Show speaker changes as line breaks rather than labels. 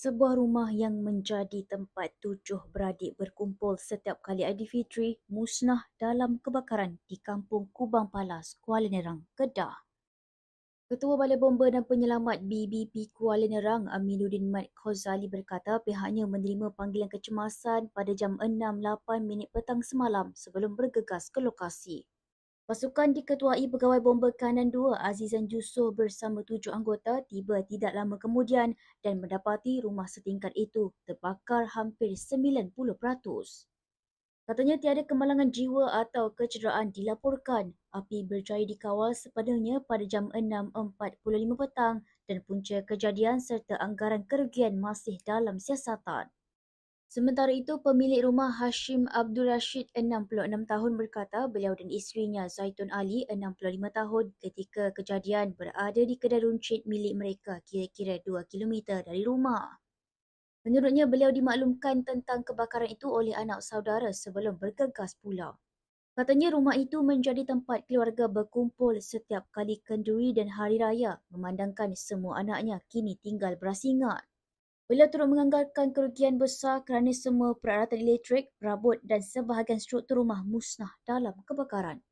Sebuah rumah yang menjadi tempat tujuh beradik berkumpul setiap kali Aidilfitri musnah dalam kebakaran di Kampung Kubang Palas, Kuala Nerang, Kedah. Ketua Balai Bomba dan Penyelamat BBP Kuala Nerang Aminuddin Mat Khozali berkata pihaknya menerima panggilan kecemasan pada jam 6.08 minit petang semalam sebelum bergegas ke lokasi. Pasukan diketuai Pegawai Bomba Kanan 2 Azizan Jusoh bersama tujuh anggota tiba tidak lama kemudian dan mendapati rumah setingkat itu terbakar hampir 90%. Katanya tiada kemalangan jiwa atau kecederaan dilaporkan. Api berjaya dikawal sepenuhnya pada jam 6.45 petang dan punca kejadian serta anggaran kerugian masih dalam siasatan. Sementara itu, pemilik rumah Hashim Abdul Rashid, 66 tahun berkata beliau dan isterinya Zaitun Ali, 65 tahun ketika kejadian berada di kedai runcit milik mereka kira-kira 2 km dari rumah. Menurutnya, beliau dimaklumkan tentang kebakaran itu oleh anak saudara sebelum bergegas pulang. Katanya rumah itu menjadi tempat keluarga berkumpul setiap kali kenduri dan hari raya memandangkan semua anaknya kini tinggal berasingan. Beliau turut menganggarkan kerugian besar kerana semua peralatan elektrik, perabot dan sebahagian struktur rumah musnah dalam kebakaran.